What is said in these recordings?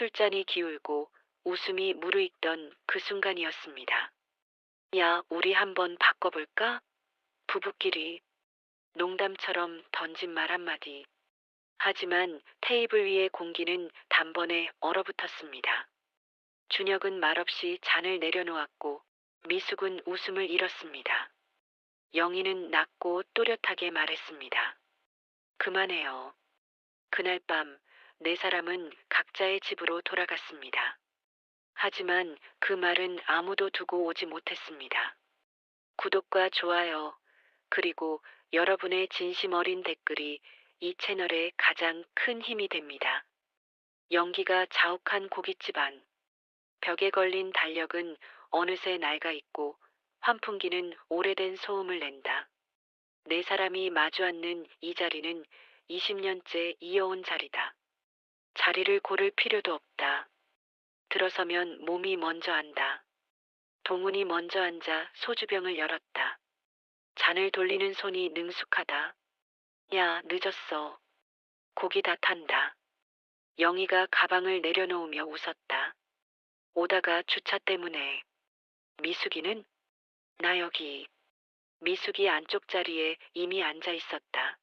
술잔이 기울고 웃음이 무르익던 그 순간이었습니다. 야, 우리 한번 바꿔볼까? 부부끼리 농담처럼 던진 말 한마디. 하지만 테이블 위의 공기는 단번에 얼어붙었습니다. 준혁은 말없이 잔을 내려놓았고 미숙은 웃음을 잃었습니다. 영희는 낮고 또렷하게 말했습니다. 그만해요. 그날 밤 네 사람은 각자의 집으로 돌아갔습니다. 하지만 그 말은 아무도 두고 오지 못했습니다. 구독과 좋아요, 그리고 여러분의 진심 어린 댓글이 이 채널의 가장 큰 힘이 됩니다. 연기가 자욱한 고깃집 안. 벽에 걸린 달력은 어느새 낡아 있고 환풍기는 오래된 소음을 낸다. 네 사람이 마주 앉는 이 자리는 20년째 이어온 자리다. 자리를 고를 필요도 없다. 들어서면 몸이 먼저 안다. 동훈이 먼저 앉아 소주병을 열었다. 잔을 돌리는 손이 능숙하다. 야, 늦었어. 고기 다 탄다. 영희가 가방을 내려놓으며 웃었다. 오다가 주차 때문에. 미숙이는? 나 여기. 미숙이 안쪽 자리에 이미 앉아 있었다.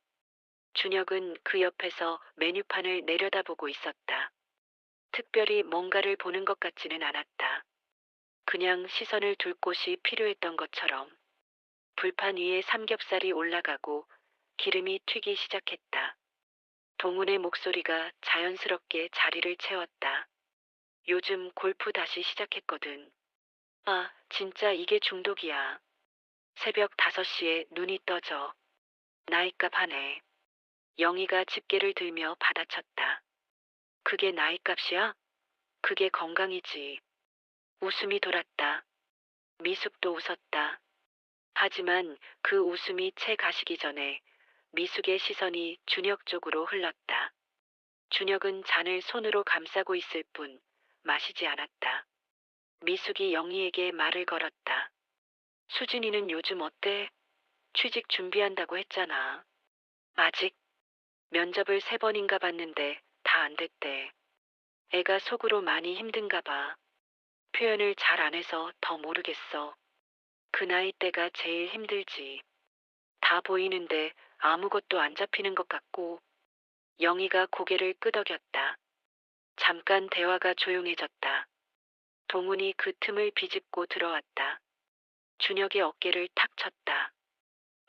준혁은 그 옆에서 메뉴판을 내려다보고 있었다. 특별히 뭔가를 보는 것 같지는 않았다. 그냥 시선을 둘 곳이 필요했던 것처럼. 불판 위에 삼겹살이 올라가고 기름이 튀기 시작했다. 동훈의 목소리가 자연스럽게 자리를 채웠다. 요즘 골프 다시 시작했거든. 아, 진짜 이게 중독이야. 새벽 5시에 눈이 떠져. 나이값 하네. 영희가 집게를 들며 받아쳤다. 그게 나이 값이야? 그게 건강이지. 웃음이 돌았다. 미숙도 웃었다. 하지만 그 웃음이 채 가시기 전에 미숙의 시선이 준혁 쪽으로 흘렀다. 준혁은 잔을 손으로 감싸고 있을 뿐 마시지 않았다. 미숙이 영희에게 말을 걸었다. 수진이는 요즘 어때? 취직 준비한다고 했잖아. 아직 면접을 세 번인가 봤는데 다 안 됐대. 애가 속으로 많이 힘든가 봐. 표현을 잘 안 해서 더 모르겠어. 그 나이 때가 제일 힘들지. 다 보이는데 아무것도 안 잡히는 것 같고. 영희가 고개를 끄덕였다. 잠깐 대화가 조용해졌다. 동훈이 그 틈을 비집고 들어왔다. 준혁의 어깨를 탁 쳤다.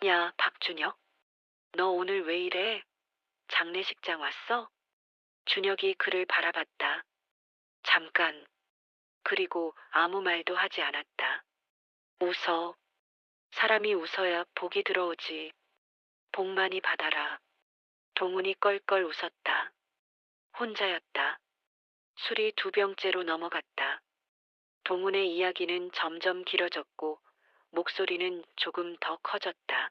야, 박준혁. 너 오늘 왜 이래? 장례식장 왔어? 준혁이 그를 바라봤다. 잠깐. 그리고 아무 말도 하지 않았다. 웃어. 사람이 웃어야 복이 들어오지. 복 많이 받아라. 동훈이 껄껄 웃었다. 혼자였다. 술이 두 병째로 넘어갔다. 동훈의 이야기는 점점 길어졌고 목소리는 조금 더 커졌다.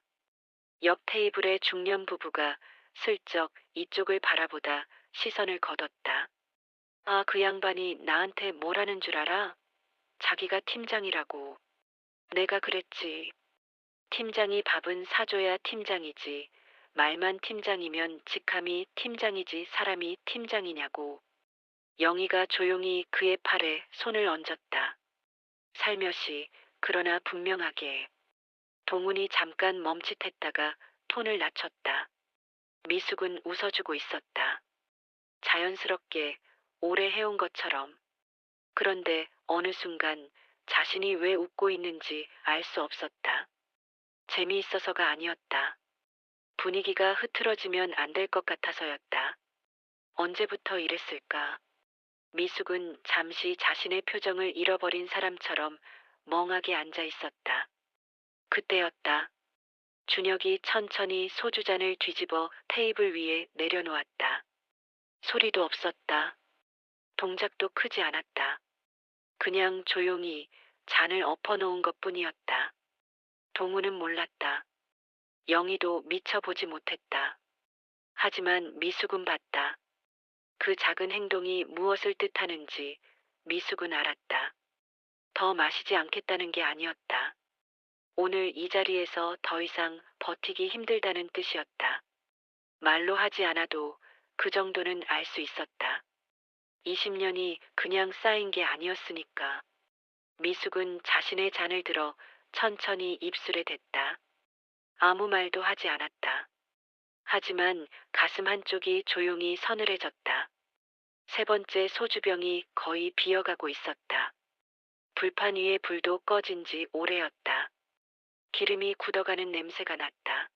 옆 테이블의 중년 부부가 슬쩍 이쪽을 바라보다 시선을 거뒀다. 아, 그 양반이 나한테 뭐라는 줄 알아? 자기가 팀장이라고. 내가 그랬지. 팀장이 밥은 사줘야 팀장이지. 말만 팀장이면 직함이 팀장이지 사람이 팀장이냐고. 영희가 조용히 그의 팔에 손을 얹었다. 살며시 그러나 분명하게. 동훈이 잠깐 멈칫했다가 톤을 낮췄다. 미숙은 웃어주고 있었다. 자연스럽게 오래 해온 것처럼. 그런데 어느 순간 자신이 왜 웃고 있는지 알 수 없었다. 재미있어서가 아니었다. 분위기가 흐트러지면 안 될 것 같아서였다. 언제부터 이랬을까? 미숙은 잠시 자신의 표정을 잃어버린 사람처럼 멍하게 앉아 있었다. 그때였다. 준혁이 천천히 소주잔을 뒤집어 테이블 위에 내려놓았다. 소리도 없었다. 동작도 크지 않았다. 그냥 조용히 잔을 엎어놓은 것 뿐이었다. 동우는 몰랐다. 영희도 미쳐 보지 못했다. 하지만 미숙은 봤다. 그 작은 행동이 무엇을 뜻하는지 미숙은 알았다. 더 마시지 않겠다는 게 아니었다. 오늘 이 자리에서 더 이상 버티기 힘들다는 뜻이었다. 말로 하지 않아도 그 정도는 알 수 있었다. 20년이 그냥 쌓인 게 아니었으니까. 미숙은 자신의 잔을 들어 천천히 입술에 댔다. 아무 말도 하지 않았다. 하지만 가슴 한쪽이 조용히 서늘해졌다. 세 번째 소주병이 거의 비어가고 있었다. 불판 위에 불도 꺼진 지 오래였다. 기름이 굳어가는 냄새가 났다.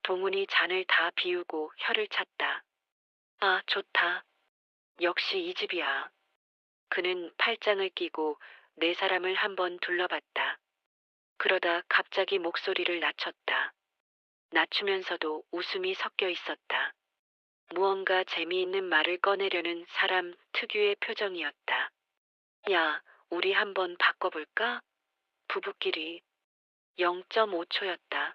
동훈이 잔을 다 비우고 혀를 찼다. 아, 좋다. 역시 이 집이야. 그는 팔짱을 끼고 네 사람을 한번 둘러봤다. 그러다 갑자기 목소리를 낮췄다. 낮추면서도 웃음이 섞여 있었다. 무언가 재미있는 말을 꺼내려는 사람 특유의 표정이었다. 야, 우리 한번 바꿔볼까? 부부끼리 0.5초였다.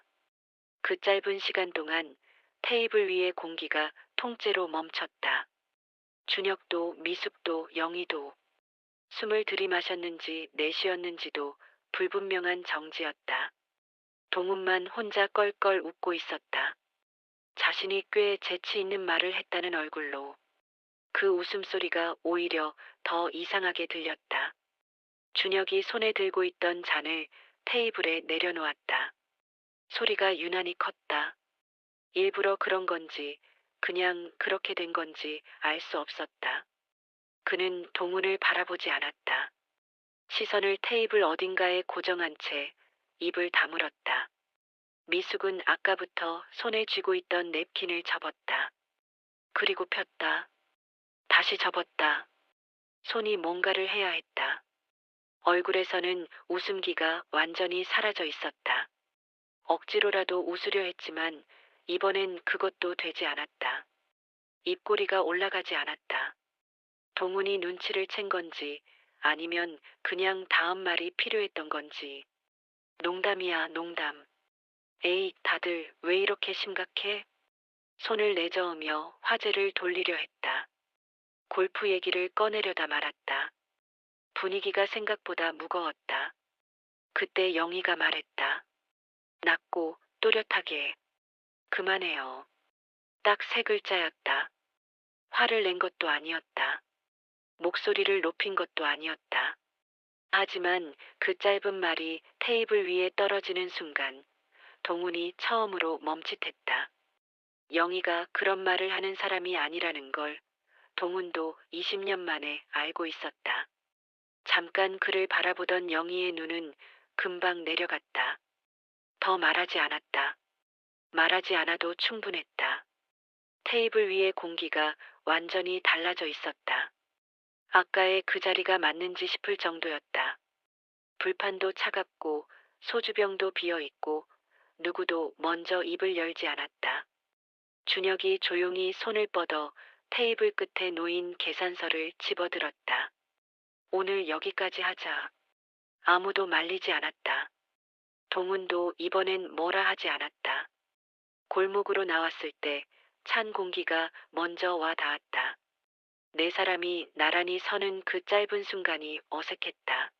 그 짧은 시간 동안 테이블 위의 공기가 통째로 멈췄다. 준혁도 미숙도 영희도 숨을 들이마셨는지 내쉬었는지도 불분명한 정지였다. 동훈만 혼자 껄껄 웃고 있었다. 자신이 꽤 재치 있는 말을 했다는 얼굴로 그 웃음소리가 오히려 더 이상하게 들렸다. 준혁이 손에 들고 있던 잔을 테이블에 내려놓았다. 소리가 유난히 컸다. 일부러 그런 건지 그냥 그렇게 된 건지 알 수 없었다. 그는 동훈을 바라보지 않았다. 시선을 테이블 어딘가에 고정한 채 입을 다물었다. 미숙은 아까부터 손에 쥐고 있던 냅킨을 접었다. 그리고 폈다. 다시 접었다. 손이 뭔가를 해야 했다. 얼굴에서는 웃음기가 완전히 사라져 있었다. 억지로라도 웃으려 했지만 이번엔 그것도 되지 않았다. 입꼬리가 올라가지 않았다. 동훈이 눈치를 챈 건지 아니면 그냥 다음 말이 필요했던 건지. 농담이야, 농담. 에이, 다들 왜 이렇게 심각해? 손을 내저으며 화제를 돌리려 했다. 골프 얘기를 꺼내려다 말았다. 분위기가 생각보다 무거웠다. 그때 영희가 말했다. 낮고 또렷하게. 그만해요. 딱 세 글자였다. 화를 낸 것도 아니었다. 목소리를 높인 것도 아니었다. 하지만 그 짧은 말이 테이블 위에 떨어지는 순간 동훈이 처음으로 멈칫했다. 영희가 그런 말을 하는 사람이 아니라는 걸 동훈도 20년 만에 알고 있었다. 잠깐 그를 바라보던 영희의 눈은 금방 내려갔다. 더 말하지 않았다. 말하지 않아도 충분했다. 테이블 위의 공기가 완전히 달라져 있었다. 아까의 그 자리가 맞는지 싶을 정도였다. 불판도 차갑고 소주병도 비어 있고 누구도 먼저 입을 열지 않았다. 준혁이 조용히 손을 뻗어 테이블 끝에 놓인 계산서를 집어들었다. 오늘 여기까지 하자. 아무도 말리지 않았다. 동훈도 이번엔 뭐라 하지 않았다. 골목으로 나왔을 때 찬 공기가 먼저 와 닿았다. 네 사람이 나란히 서는 그 짧은 순간이 어색했다.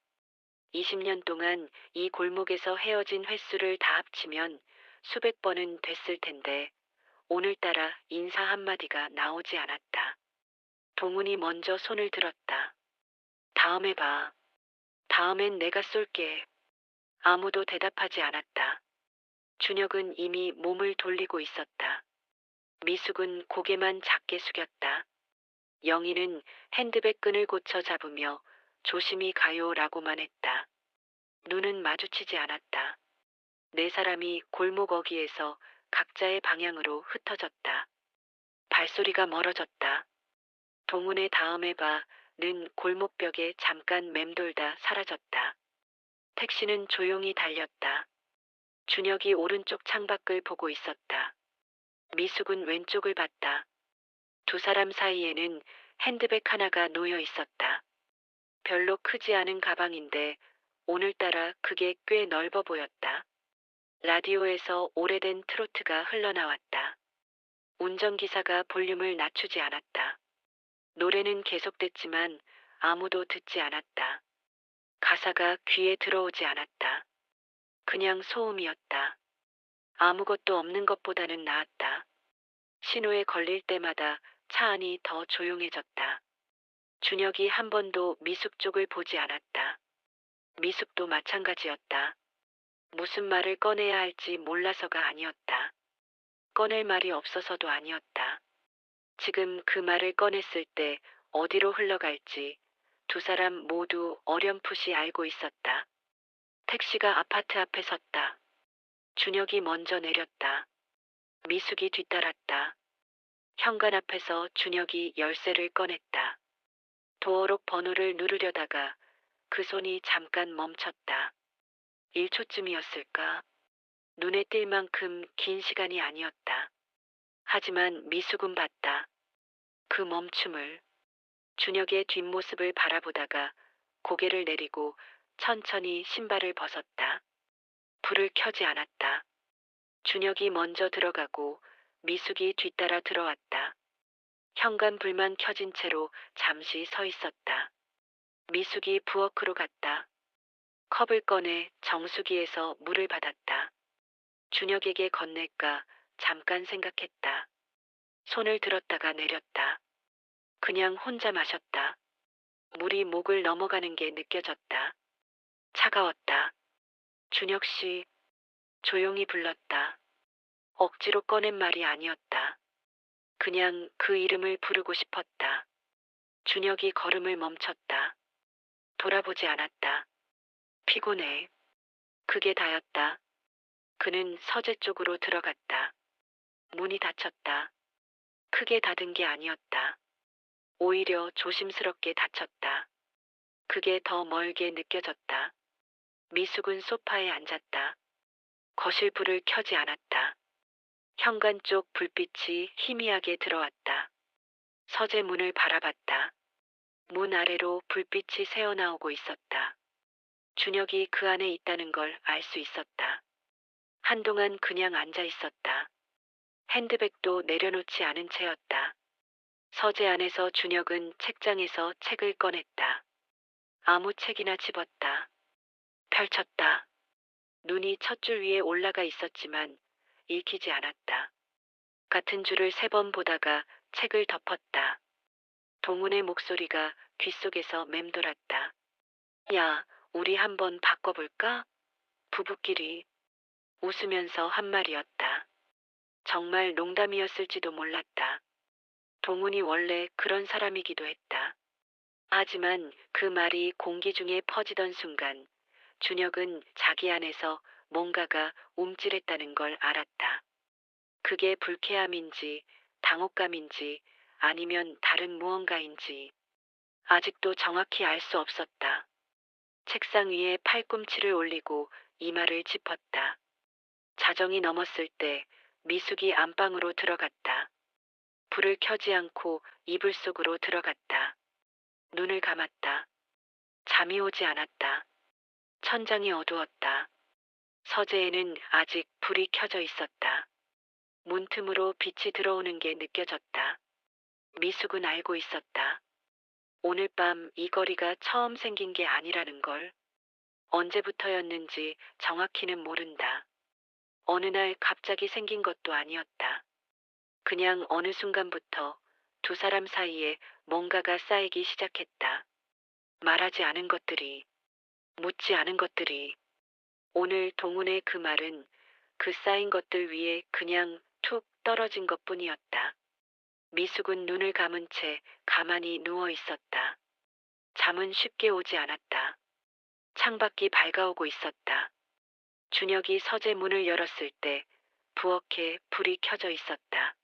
20년 동안 이 골목에서 헤어진 횟수를 다 합치면 수백 번은 됐을 텐데 오늘따라 인사 한마디가 나오지 않았다. 동훈이 먼저 손을 들었다. 다음에 봐. 다음엔 내가 쏠게. 아무도 대답하지 않았다. 준혁은 이미 몸을 돌리고 있었다. 미숙은 고개만 작게 숙였다. 영희는 핸드백 끈을 고쳐 잡으며 조심히 가요라고만 했다. 눈은 마주치지 않았다. 네 사람이 골목 어귀에서 각자의 방향으로 흩어졌다. 발소리가 멀어졌다. 동훈의 다음에 봐 는 골목벽에 잠깐 맴돌다 사라졌다. 택시는 조용히 달렸다. 준혁이 오른쪽 창밖을 보고 있었다. 미숙은 왼쪽을 봤다. 두 사람 사이에는 핸드백 하나가 놓여 있었다. 별로 크지 않은 가방인데 오늘따라 그게 꽤 넓어 보였다. 라디오에서 오래된 트로트가 흘러나왔다. 운전기사가 볼륨을 낮추지 않았다. 노래는 계속됐지만 아무도 듣지 않았다. 가사가 귀에 들어오지 않았다. 그냥 소음이었다. 아무것도 없는 것보다는 나았다. 신호에 걸릴 때마다 차 안이 더 조용해졌다. 준혁이 한 번도 미숙 쪽을 보지 않았다. 미숙도 마찬가지였다. 무슨 말을 꺼내야 할지 몰라서가 아니었다. 꺼낼 말이 없어서도 아니었다. 지금 그 말을 꺼냈을 때 어디로 흘러갈지 두 사람 모두 어렴풋이 알고 있었다. 택시가 아파트 앞에 섰다. 준혁이 먼저 내렸다. 미숙이 뒤따랐다. 현관 앞에서 준혁이 열쇠를 꺼냈다. 도어록 번호를 누르려다가 그 손이 잠깐 멈췄다. 1초쯤이었을까? 눈에 띌 만큼 긴 시간이 아니었다. 하지만 미숙은 봤다. 그 멈춤을 준혁의 뒷모습을 바라보다가 고개를 내리고 천천히 신발을 벗었다. 불을 켜지 않았다. 준혁이 먼저 들어가고 미숙이 뒤따라 들어왔다. 현관 불만 켜진 채로 잠시 서 있었다. 미숙이 부엌으로 갔다. 컵을 꺼내 정수기에서 물을 받았다. 준혁에게 건넬까 잠깐 생각했다. 손을 들었다가 내렸다. 그냥 혼자 마셨다. 물이 목을 넘어가는 게 느껴졌다. 차가웠다. 준혁 씨, 조용히 불렀다. 억지로 꺼낸 말이 아니었다. 그냥 그 이름을 부르고 싶었다. 준혁이 걸음을 멈췄다. 돌아보지 않았다. 피곤해. 그게 다였다. 그는 서재 쪽으로 들어갔다. 문이 닫혔다. 크게 닫은 게 아니었다. 오히려 조심스럽게 닫혔다. 그게 더 멀게 느껴졌다. 미숙은 소파에 앉았다. 거실 불을 켜지 않았다. 현관 쪽 불빛이 희미하게 들어왔다. 서재 문을 바라봤다. 문 아래로 불빛이 새어나오고 있었다. 준혁이 그 안에 있다는 걸 알 수 있었다. 한동안 그냥 앉아 있었다. 핸드백도 내려놓지 않은 채였다. 서재 안에서 준혁은 책장에서 책을 꺼냈다. 아무 책이나 집었다. 펼쳤다. 눈이 첫 줄 위에 올라가 있었지만 읽히지 않았다. 같은 줄을 세 번 보다가 책을 덮었다. 동훈의 목소리가 귓속에서 맴돌았다. 야, 우리 한번 바꿔볼까? 부부끼리 웃으면서 한 말이었다. 정말 농담이었을지도 몰랐다. 동훈이 원래 그런 사람이기도 했다. 하지만 그 말이 공기 중에 퍼지던 순간 준혁은 자기 안에서 뭔가가 움찔했다는 걸 알았다. 그게 불쾌함인지 당혹감인지 아니면 다른 무언가인지 아직도 정확히 알 수 없었다. 책상 위에 팔꿈치를 올리고 이마를 짚었다. 자정이 넘었을 때 미숙이 안방으로 들어갔다. 불을 켜지 않고 이불 속으로 들어갔다. 눈을 감았다. 잠이 오지 않았다. 천장이 어두웠다. 서재에는 아직 불이 켜져 있었다. 문틈으로 빛이 들어오는 게 느껴졌다. 미숙은 알고 있었다. 오늘 밤 이 거리가 처음 생긴 게 아니라는 걸. 언제부터였는지 정확히는 모른다. 어느 날 갑자기 생긴 것도 아니었다. 그냥 어느 순간부터 두 사람 사이에 뭔가가 쌓이기 시작했다. 말하지 않은 것들이, 묻지 않은 것들이. 오늘 동훈의 그 말은 그 쌓인 것들 위에 그냥 툭 떨어진 것 뿐이었다. 미숙은 눈을 감은 채 가만히 누워 있었다. 잠은 쉽게 오지 않았다. 창밖이 밝아오고 있었다. 준혁이 서재 문을 열었을 때 부엌에 불이 켜져 있었다.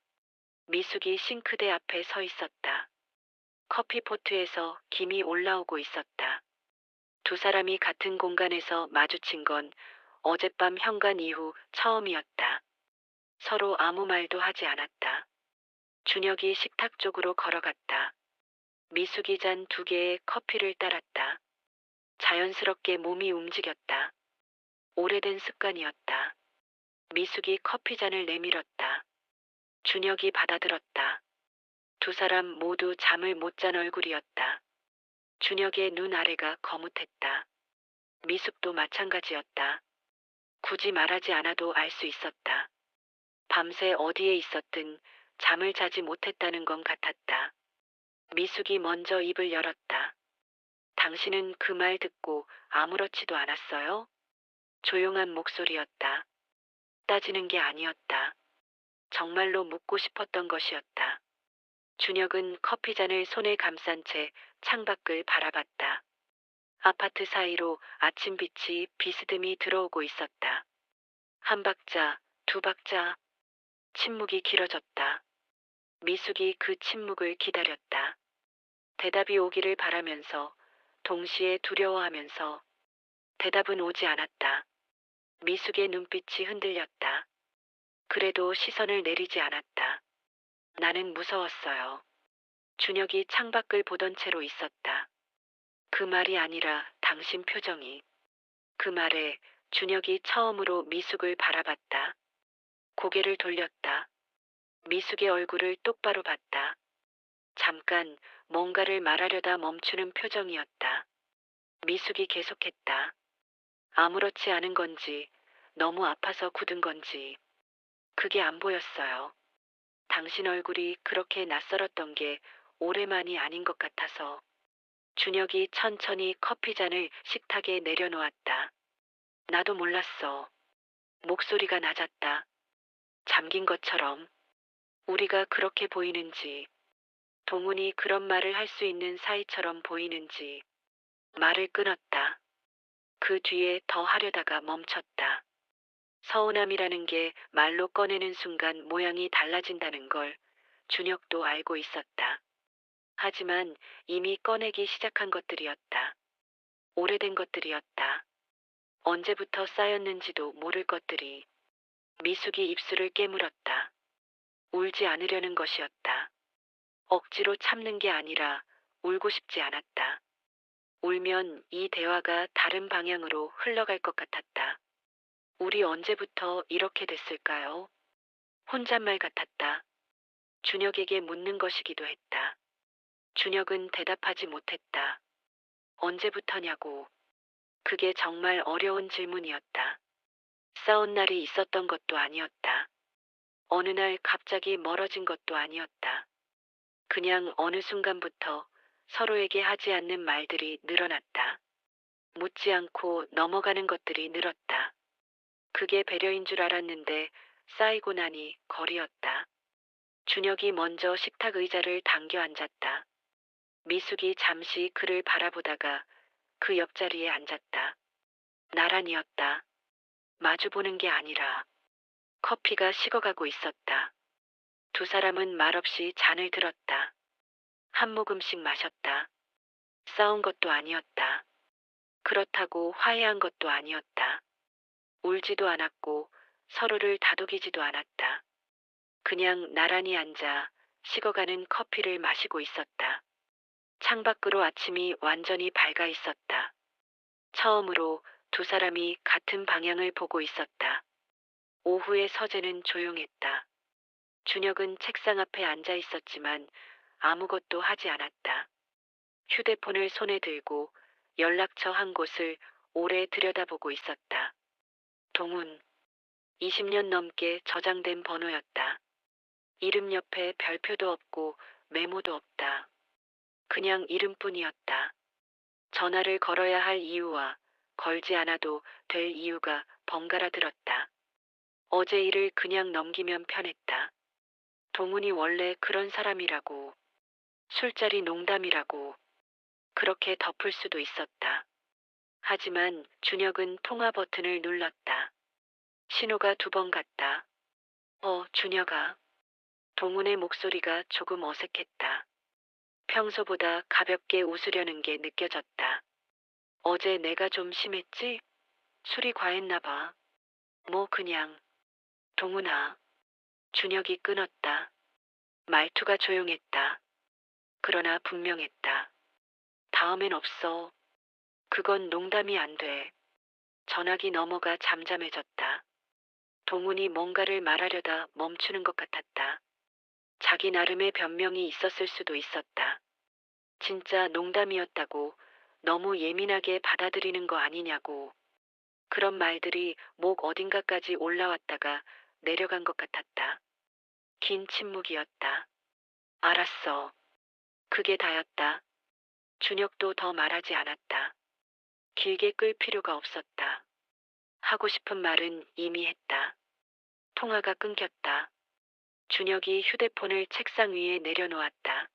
미숙이 싱크대 앞에 서 있었다. 커피포트에서 김이 올라오고 있었다. 두 사람이 같은 공간에서 마주친 건 어젯밤 현관 이후 처음이었다. 서로 아무 말도 하지 않았다. 준혁이 식탁 쪽으로 걸어갔다. 미숙이 잔 두 개의 커피를 따랐다. 자연스럽게 몸이 움직였다. 오래된 습관이었다. 미숙이 커피잔을 내밀었다. 준혁이 받아들었다. 두 사람 모두 잠을 못 잔 얼굴이었다. 준혁의 눈 아래가 거뭇했다. 미숙도 마찬가지였다. 굳이 말하지 않아도 알 수 있었다. 밤새 어디에 있었든 잠을 자지 못했다는 건 같았다. 미숙이 먼저 입을 열었다. 당신은 그 말 듣고 아무렇지도 않았어요? 조용한 목소리였다. 따지는 게 아니었다. 정말로 묻고 싶었던 것이었다. 준혁은 커피잔을 손에 감싼 채 창밖을 바라봤다. 아파트 사이로 아침 빛이 비스듬히 들어오고 있었다. 한 박자, 두 박자. 침묵이 길어졌다. 미숙이 그 침묵을 기다렸다. 대답이 오기를 바라면서 동시에 두려워하면서 대답은 오지 않았다. 미숙의 눈빛이 흔들렸다. 그래도 시선을 내리지 않았다. 나는 무서웠어요. 준혁이 창밖을 보던 채로 있었다. 그 말이 아니라 당신 표정이. 그 말에 준혁이 처음으로 미숙을 바라봤다. 고개를 돌렸다. 미숙의 얼굴을 똑바로 봤다. 잠깐 뭔가를 말하려다 멈추는 표정이었다. 미숙이 계속했다. 아무렇지 않은 건지, 너무 아파서 굳은 건지, 그게 안 보였어요. 당신 얼굴이 그렇게 낯설었던 게 오래만이 아닌 것 같아서. 준혁이 천천히 커피잔을 식탁에 내려놓았다. 나도 몰랐어. 목소리가 낮았다. 잠긴 것처럼. 우리가 그렇게 보이는지, 동훈이 그런 말을 할 수 있는 사이처럼 보이는지, 말을 끊었다. 그 뒤에 더 하려다가 멈췄다. 서운함이라는 게 말로 꺼내는 순간 모양이 달라진다는 걸 준혁도 알고 있었다. 하지만 이미 꺼내기 시작한 것들이었다. 오래된 것들이었다. 언제부터 쌓였는지도 모를 것들이 미숙이 입술을 깨물었다. 울지 않으려는 것이었다. 억지로 참는 게 아니라 울고 싶지 않았다. 울면 이 대화가 다른 방향으로 흘러갈 것 같았다. 우리 언제부터 이렇게 됐을까요? 혼잣말 같았다. 준혁에게 묻는 것이기도 했다. 준혁은 대답하지 못했다. 언제부터냐고. 그게 정말 어려운 질문이었다. 싸운 날이 있었던 것도 아니었다. 어느 날 갑자기 멀어진 것도 아니었다. 그냥 어느 순간부터 서로에게 하지 않는 말들이 늘어났다. 묻지 않고 넘어가는 것들이 늘었다. 그게 배려인 줄 알았는데 쌓이고 나니 거리였다. 준혁이 먼저 식탁 의자를 당겨 앉았다. 미숙이 잠시 그를 바라보다가 그 옆자리에 앉았다. 나란이었다. 마주보는 게 아니라 커피가 식어가고 있었다. 두 사람은 말없이 잔을 들었다. 한 모금씩 마셨다. 싸운 것도 아니었다. 그렇다고 화해한 것도 아니었다. 울지도 않았고 서로를 다독이지도 않았다. 그냥 나란히 앉아 식어가는 커피를 마시고 있었다. 창밖으로 아침이 완전히 밝아 있었다. 처음으로 두 사람이 같은 방향을 보고 있었다. 오후의 서재는 조용했다. 준혁은 책상 앞에 앉아 있었지만 아무것도 하지 않았다. 휴대폰을 손에 들고 연락처 한 곳을 오래 들여다보고 있었다. 동훈. 20년 넘게 저장된 번호였다. 이름 옆에 별표도 없고 메모도 없다. 그냥 이름뿐이었다. 전화를 걸어야 할 이유와 걸지 않아도 될 이유가 번갈아 들었다. 어제 일을 그냥 넘기면 편했다. 동훈이 원래 그런 사람이라고, 술자리 농담이라고, 그렇게 덮을 수도 있었다. 하지만 준혁은 통화 버튼을 눌렀다. 신호가 두 번 갔다. 어, 준혁아. 동훈의 목소리가 조금 어색했다. 평소보다 가볍게 웃으려는 게 느껴졌다. 어제 내가 좀 심했지? 술이 과했나 봐. 뭐 그냥. 동훈아. 준혁이 끊었다. 말투가 조용했다. 그러나 분명했다. 다음엔 없어. 그건 농담이 안 돼. 전화기 넘어가 잠잠해졌다. 동훈이 뭔가를 말하려다 멈추는 것 같았다. 자기 나름의 변명이 있었을 수도 있었다. 진짜 농담이었다고 너무 예민하게 받아들이는 거 아니냐고. 그런 말들이 목 어딘가까지 올라왔다가 내려간 것 같았다. 긴 침묵이었다. 알았어. 그게 다였다. 준혁도 더 말하지 않았다. 길게 끌 필요가 없었다. 하고 싶은 말은 이미 했다. 통화가 끊겼다. 준혁이 휴대폰을 책상 위에 내려놓았다.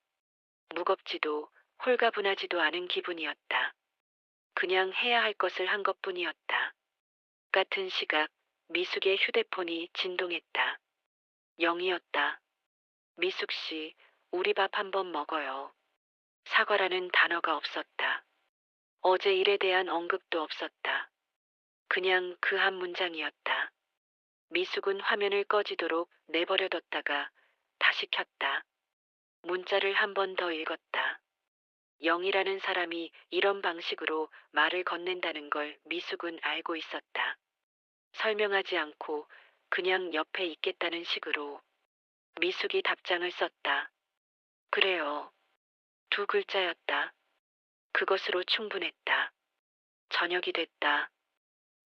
무겁지도 홀가분하지도 않은 기분이었다. 그냥 해야 할 것을 한 것뿐이었다. 같은 시각 미숙의 휴대폰이 진동했다. 영이었다. 미숙 씨, 우리 밥 한번 먹어요. 사과라는 단어가 없었다. 어제 일에 대한 언급도 없었다. 그냥 그 한 문장이었다. 미숙은 화면을 꺼지도록 내버려뒀다가 다시 켰다. 문자를 한 번 더 읽었다. 영이라는 사람이 이런 방식으로 말을 건넨다는 걸 미숙은 알고 있었다. 설명하지 않고 그냥 옆에 있겠다는 식으로 미숙이 답장을 썼다. 그래요. 두 글자였다. 그것으로 충분했다. 저녁이 됐다.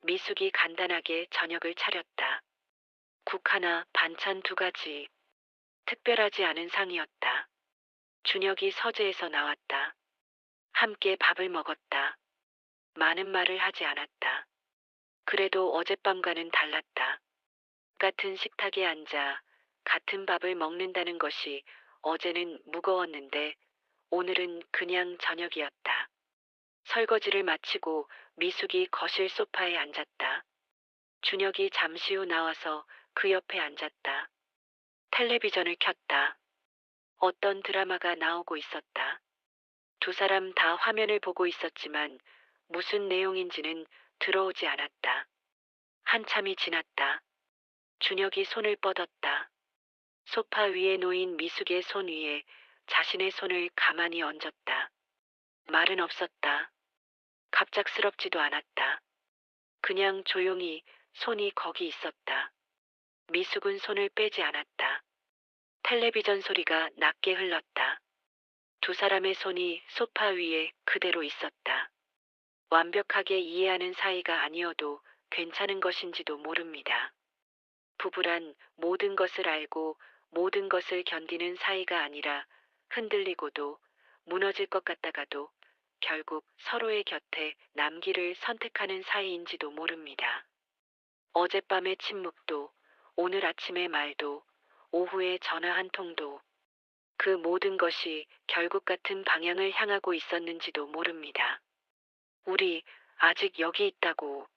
미숙이 간단하게 저녁을 차렸다. 국 하나, 반찬 두 가지. 특별하지 않은 상이었다. 준혁이 서재에서 나왔다. 함께 밥을 먹었다. 많은 말을 하지 않았다. 그래도 어젯밤과는 달랐다. 같은 식탁에 앉아 같은 밥을 먹는다는 것이 어제는 무거웠는데 오늘은 그냥 저녁이었다. 설거지를 마치고 미숙이 거실 소파에 앉았다. 준혁이 잠시 후 나와서 그 옆에 앉았다. 텔레비전을 켰다. 어떤 드라마가 나오고 있었다. 두 사람 다 화면을 보고 있었지만 무슨 내용인지는 들어오지 않았다. 한참이 지났다. 준혁이 손을 뻗었다. 소파 위에 놓인 미숙의 손 위에 자신의 손을 가만히 얹었다. 말은 없었다. 갑작스럽지도 않았다. 그냥 조용히 손이 거기 있었다. 미숙은 손을 빼지 않았다. 텔레비전 소리가 낮게 흘렀다. 두 사람의 손이 소파 위에 그대로 있었다. 완벽하게 이해하는 사이가 아니어도 괜찮은 것인지도 모릅니다. 부부란 모든 것을 알고 모든 것을 견디는 사이가 아니라 흔들리고도 무너질 것 같다가도 결국 서로의 곁에 남기를 선택하는 사이인지도 모릅니다. 어젯밤의 침묵도 오늘 아침의 말도 오후의 전화 한 통도 그 모든 것이 결국 같은 방향을 향하고 있었는지도 모릅니다. 우리 아직 여기 있다고